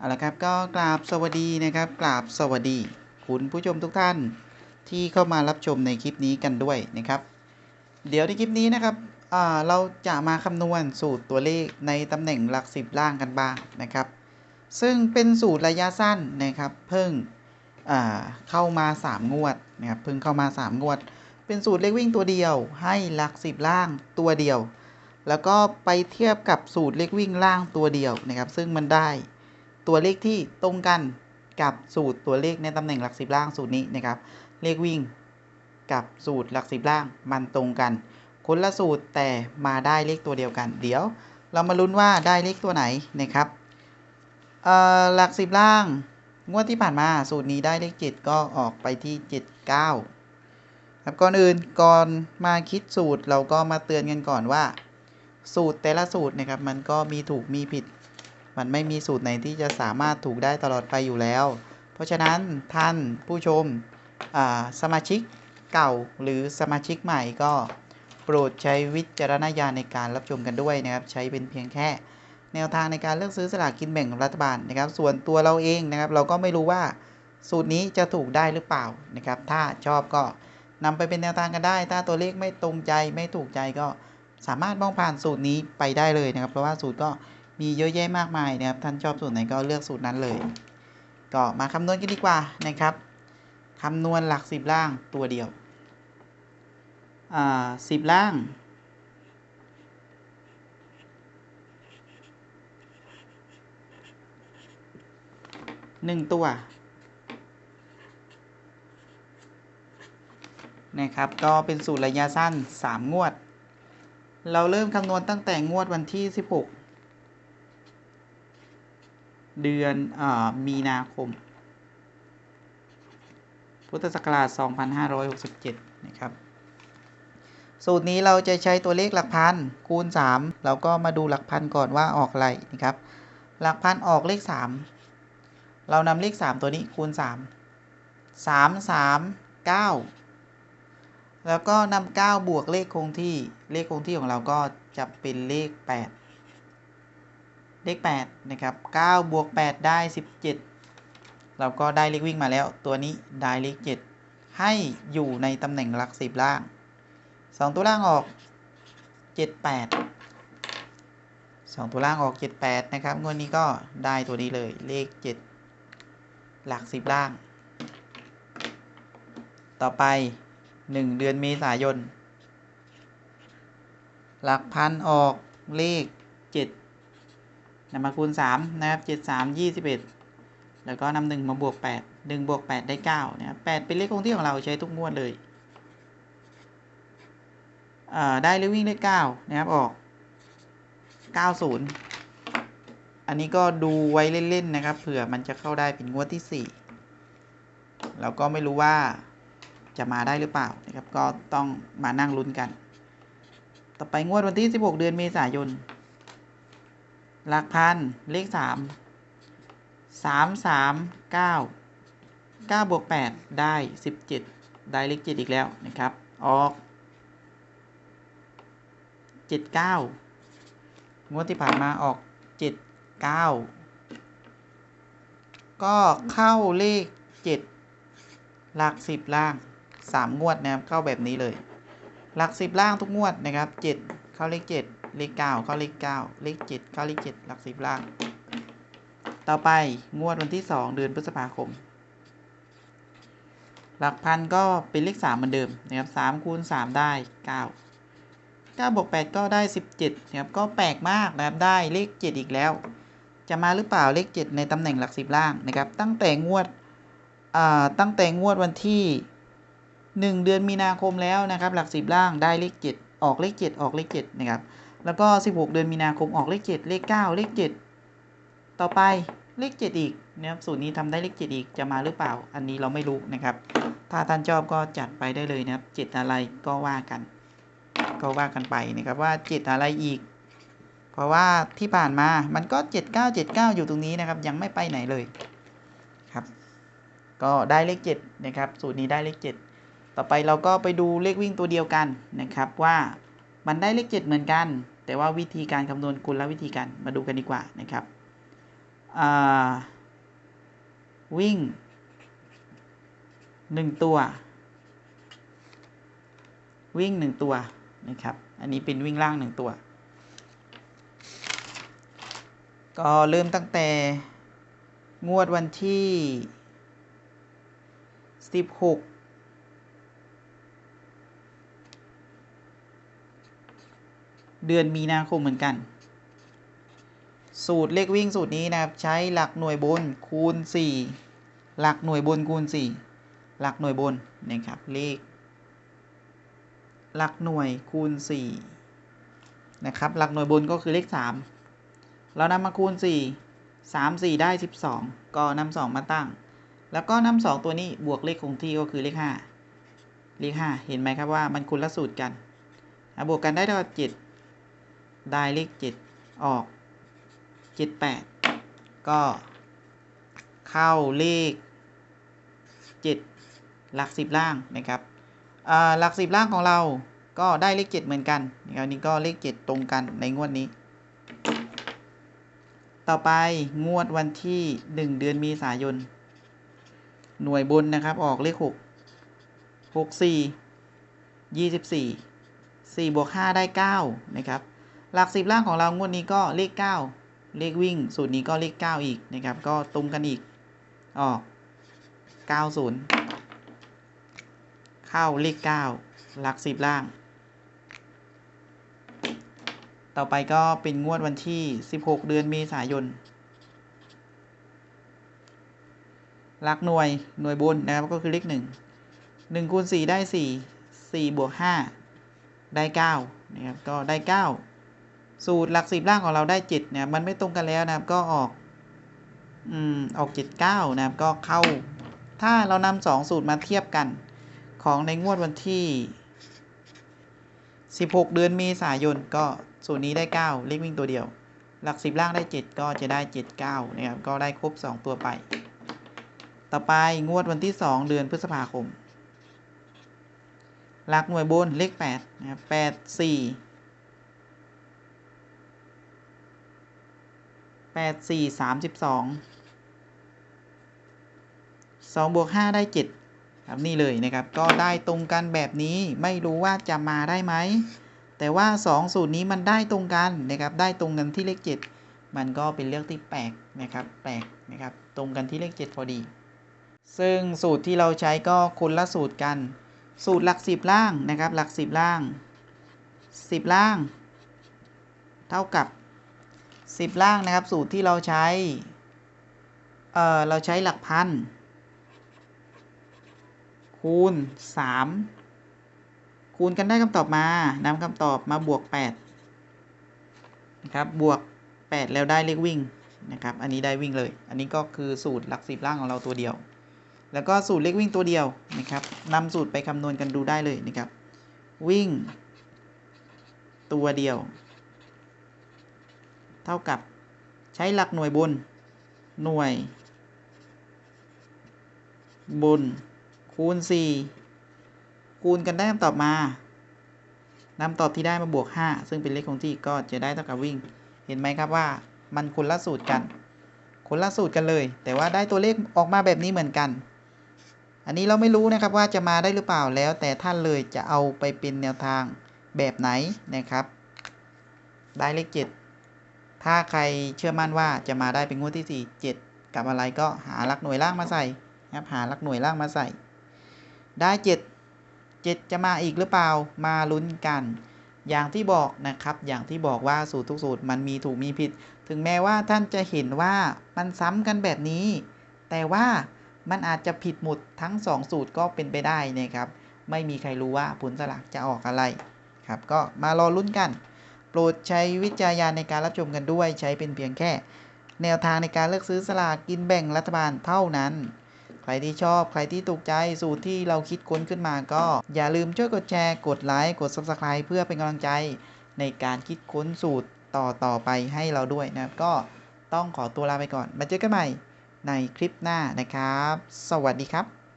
เอาละครับก็กราบสวัสดีนะครับกราบสวัสดี คุณผู้ชมทุกท่านที่เข้ามารับชมในคลิปนี้กันด้วยนะครับ เดี๋ยวในคลิปนี้นะครับเราจะมาคำนวณสูตรตัวเลขในตำแหน่งหลักสิบล่างกันบ้างนะครับ ซึ่งเป็นสูตรระยะสั้นนะครับ เพิ่งเข้ามา 3 งวดนะครับเพิ่งเข้ามา 3 งวด เป็นสูตรเลขวิ่งตัวเดียว ให้หลักสิบล่างตัวเดียว แล้วก็ไปเทียบกับสูตรเลขวิ่งล่างตัวเดียวนะครับ ซึ่งมันได้ ตัวเลขที่ตรงกันกับสูตรตัวเลขในตำแหน่งหลักสิบล่างสูตรนี้นะครับ เลขวิ่งกับสูตรหลักสิบล่างมันตรงกันคนละสูตรแต่มาได้เลขตัวเดียวกัน เดี๋ยว เรามาลุ้นว่าได้เลขตัวไหนนะครับเอ่อหลักสิบล่าง งวดที่ผ่านมาสูตรนี้ได้เลขเจ็ดก็ออกไปที่เจ็ดเก้าครับก่อนอื่นก่อนมาคิดสูตรเราก็มาเตือนกันก่อนว่า สูตรแต่ละสูตรนะครับมันก็มีถูกมีผิด มันไม่มีสูตรไหนที่จะสามารถถูกได้ตลอดไปอยู่แล้ว เพราะฉะนั้นท่านผู้ชมสมาชิกเก่าหรือสมาชิกใหม่ก็โปรดใช้วิจารณญาณในการรับชมกันด้วยนะครับ ใช้เป็นเพียงแค่ แนวทางในการเลือกซื้อสลากกินแบ่งรัฐบาลนะครับ ส่วนตัวเราเองนะครับ เราก็ไม่รู้ว่าสูตรนี้จะถูกได้หรือเปล่านะครับ ถ้าชอบก็นำไปเป็นแนวทางกันได้ ถ้าตัวเลขไม่ตรงใจไม่ถูกใจก็สามารถมองผ่านสูตรนี้ไปได้เลยนะครับ เพราะว่าสูตรก็ มีเยอะแยะมากมายนะครับ ท่านชอบสูตรไหนก็เลือกสูตรนั้นเลย ก็มาคำนวณกันดีกว่านะครับคำนวณหลักสิบล่างตัวเดียว อ่าสิบล่าง หนึ่งตัว นะครับ ก็เป็นสูตรระยะสั้น 3 งวด เราเริ่มคำนวณตั้งแต่งวดวันที่ 16 เดือนอมีนาคม พุทธศักราช 2567 นะครับ สูตรนี้เราจะใช้ตัวเลขหลักพันคูณ 3 เราก็มาดูหลักพันก่อนว่าออกอะไรนะครับ หลักพันออกเลข 3 เรานำเลข 3 ตัวนี้คูณ 3 3 3 9 แล้วก็นำ9บวกเลขคงที่เลขคงที่ของเราก็จะเป็นเลข 8 เลข8นะครับ9บวก8ได้ 17 เราก็ได้เลขวิ่งมาแล้ว ตัวนี้ได้เลข 7 ให้อยู่ในตำแหน่งหลัก10ล่าง 2 ตัวล่างออก 78 2 ตัวล่างออก 78 นะครับงวดนี้ก็ได้ตัวนี้เลยเลข 7 หลัก10ล่าง ต่อไป 1 เดือนเมษายน หลักพันออกเลข 7 นำมาคูณ 3 นะครับ 7 3 21 แล้วก็นำ1มาบวก 8 1บวก 8 ได้9นะครับ8เป็นเลขคงที่ของเราใช้ทุกงวดเลยอ่าได้เลขวิ่งเลข9นะครับออก 90 อันนี้ก็ดูไว้เล่น ๆ นะครับ เผื่อมันจะเข้าได้เป็นงวดที่4เราก็ไม่รู้ว่าจะมาได้หรือเปล่านะครับ ก็ต้องมานั่งลุ้นกัน ต่อไปงวดวันที่ 16 เดือนเมษายน หลักพันเลข3 3 3 9 9บวก8ได้17ได้เลข7อีกแล้วนะครับ ออก79งวดที่ผ่านมาออก79ก็เข้าเลข7หลัก10ล่าง3งวดนะครับเข้าแบบนี้เลย หลัก10ล่างทุกงวดนะครับ7เข้าเลข7 เลข 9 เข้าเลข 9 เลข 7 เข้าเลข 7 หลัก10ล่าง ต่อไปงวดวันที่ 2 เดือนพฤษภาคม หลักพันก็เป็นเลข 3 เหมือนเดิมนะครับ3คูณ3ได้ 9 9บวก8ก็ได้ 17นะครับก็แปลกมากนะครับได้เลข 7 อีกแล้ว จะมาหรือเปล่าเลข 7 ในตำแหน่งหลัก10ล่างนะครับตั้งแต่งวดตั้งแต่งวดวันที่ 1 เดือนมีนาคมแล้วนะครับ หลัก10ล่างได้เลข 7 ออกเลข 7 ออกเลข 7 นะครับ แล้วก็ 16 เดือนมีนาคมออกเลข 7 เลข 9 เลข 7 ต่อไปเลข 7 อีกนะครับสูตรนี้ทำได้เลข 7 อีกจะมาหรือเปล่า อันนี้เราไม่รู้นะครับ ถ้าท่านชอบก็จัดไปได้เลยนะครับ 7 อะไรก็ว่ากัน ก็ว่ากันไปนะครับว่า 7 อะไรอีก เพราะว่าที่ผ่านมามันก็ 7979 อยู่ตรงนี้นะครับ ยังไม่ไปไหนเลยครับ ก็ได้เลข 7 นะครับ สูตรนี้ได้เลข 7 ต่อไปเราก็ไปดูเลขวิ่งตัวเดียวกันนะครับว่ามันได้เลข 7 เหมือนกัน แต่ว่าวิธีการคำนวณกุลวิธีการมาดูกันดีกว่านะครับวิ่งหนึ่งตัว วิ่งหนึ่งตัวนะครับ อันนี้เป็นวิ่งล่างหนึ่งตัว ก็เริ่มตั้งแต่งวดวันที่ 16 เดือนมีนาคมเหมือนกัน สูตรเลขวิ่งสูตรนี้นะครับ ใช้หลักหน่วยบนคูณ 4 หลักหน่วยบนคูณ 4 หลักหน่วยบนนะครับเลข หลักหน่วยคูณ 4 นะครับ หลักหน่วยบนก็คือเลข 3 เรานำมาคูณ 4 3 4 ได้ 12 ก็นำ2มาตั้ง แล้วก็นำ2ตัวนี้บวกเลขคงที่ก็คือเลข 5 เลข 5 เห็นไหมครับว่ามันคนละสูตรกันบวกกันได้เท่ากับ7 ได้เลข7ออก7 8ก็เข้าเลข7หลัก10ล่างนะครับหลัก10ล่างของเราก็ได้เลข7เหมือนกันนะครับนี้ก็เลข7ตรงกันในงวดนี้ ต่อไปงวดวันที่1เดือนมีสายน หน่วยบนนะครับออกเลข6 6 4 24 4บวก5ได้9นะครับ หลัก10ล่างของเรางวดนี้ก็เลข 9 เลขวิ่ง สูตรนี้ก็เลข 9 อีกนะครับ ก็ตรงกันอีกออก90 เข้าเลข 9 หลัก10ล่าง ต่อไปก็เป็นงวดวันที่ 16 เดือนเมษายนหลักหน่วยหน่วยบนนะครับก็คือเลข1 1คูณ4ได้4 4บวก5ได้9นะครับก็ได้9 สูตรหลัก10ล่างของเราได้7เนี่ยมันไม่ตรงกันแล้วนะครับก็ออกอืมออก79นะครับก็เข้า ถ้าเรานำ2สูตรมาเทียบกัน ของในงวดวันที่16เดือนเมษายนก็สูตรนี้ได้9เลขวิ่งตัวเดียว หลัก10ล่างได้7ก็จะได้79นะครับก็ได้ครบ2ตัวไป ต่อไปงวดวันที่2เดือนพฤษภาคมหลักหน่วยบนเลข8นะครับ 8 4 8 4 32 2บวก5ได้7ครับนี่เลยนะครับก็ได้ตรงกันแบบนี้ไม่รู้ว่าจะมาได้ไหมแต่ว่า 2 สูตรนี้มันได้ตรงกันนะครับได้ตรงกันที่เลข 7 มันก็เป็นเรื่องที่แปลกนะครับแปลกนะครับตรงกันที่เลข 7 พอดี ซึ่งสูตรที่เราใช้ก็คนละสูตรกัน สูตรหลัก 10 ล่างนะครับหลัก 10 ล่าง 10 ล่าง เท่ากับ 10 ล่างนะครับ สูตรที่เราใช้ เอ่อเราใช้หลักพัน คูณ 3 คูณกันได้คำตอบมานำคำตอบมาบวก 8 นะครับ บวก 8 แล้วได้เลขวิ่งนะครับ อันนี้ได้วิ่งเลย อันนี้ก็คือสูตรหลัก 10 ล่างของเราตัวเดียว แล้วก็สูตรเลขวิ่งตัวเดียวนะครับนำสูตรไปคำนวณกันดูได้เลยนะครับ วิ่ง ตัวเดียว เท่ากับใช้หลักหน่วยบน หน่วย บน คูณ 4 คูณกันได้คำตอบมานำตอบที่ได้มาบวก 5 ซึ่งเป็นเลขคงที่ก็จะได้เท่ากับวิ่ง เห็นไหมครับว่ามันคนละสูตรกัน คนละสูตรกันเลย แต่ว่าได้ตัวเลขออกมาแบบนี้เหมือนกัน อันนี้เราไม่รู้นะครับว่าจะมาได้หรือเปล่าแล้ว แต่ท่านเลยจะเอาไปเป็นแนวทางแบบไหนนะครับ ได้เลข7 ถ้าใครเชื่อมั่นว่าจะมาได้เป็นงวดที่ 4 7 กับอะไรก็หาหลักหน่วยล่างมาใส่นะครับหาหลักหน่วยล่างมาใส่ ได้ 7 7 จะมาอีกหรือเปล่ามาลุ้นกัน อย่างที่บอกนะครับ อย่างที่บอกว่าสูตรทุกสูตรมันมีถูกมีผิด ถึงแม้ว่าท่านจะเห็นว่ามันซ้ำกันแบบนี้ แต่ว่ามันอาจจะผิดหมดทั้ง 2 สูตรก็เป็นไปได้นะครับ ไม่มีใครรู้ว่าผลสลากจะออกอะไรครับ ก็มารอลุ้นกัน โปรดใช้วิจารณญาณในการรับชมกันด้วยใช้เป็นเพียงแค่ แนวทางในการเลือกซื้อสลากกินแบ่งรัฐบาลเท่านั้น ใครที่ชอบใครที่ถูกใจสูตรที่เราคิดค้นขึ้นมาก็ อย่าลืมช่วยกดแชร์ กดไลค์กด Subscribe เพื่อเป็นกำลังใจในการคิดค้นสูตรต่อต่อไปให้เราด้วยนะครับ ก็ต้องขอตัวลาไปก่อน มาเจอกันใหม่ในคลิปหน้านะครับ สวัสดีครับ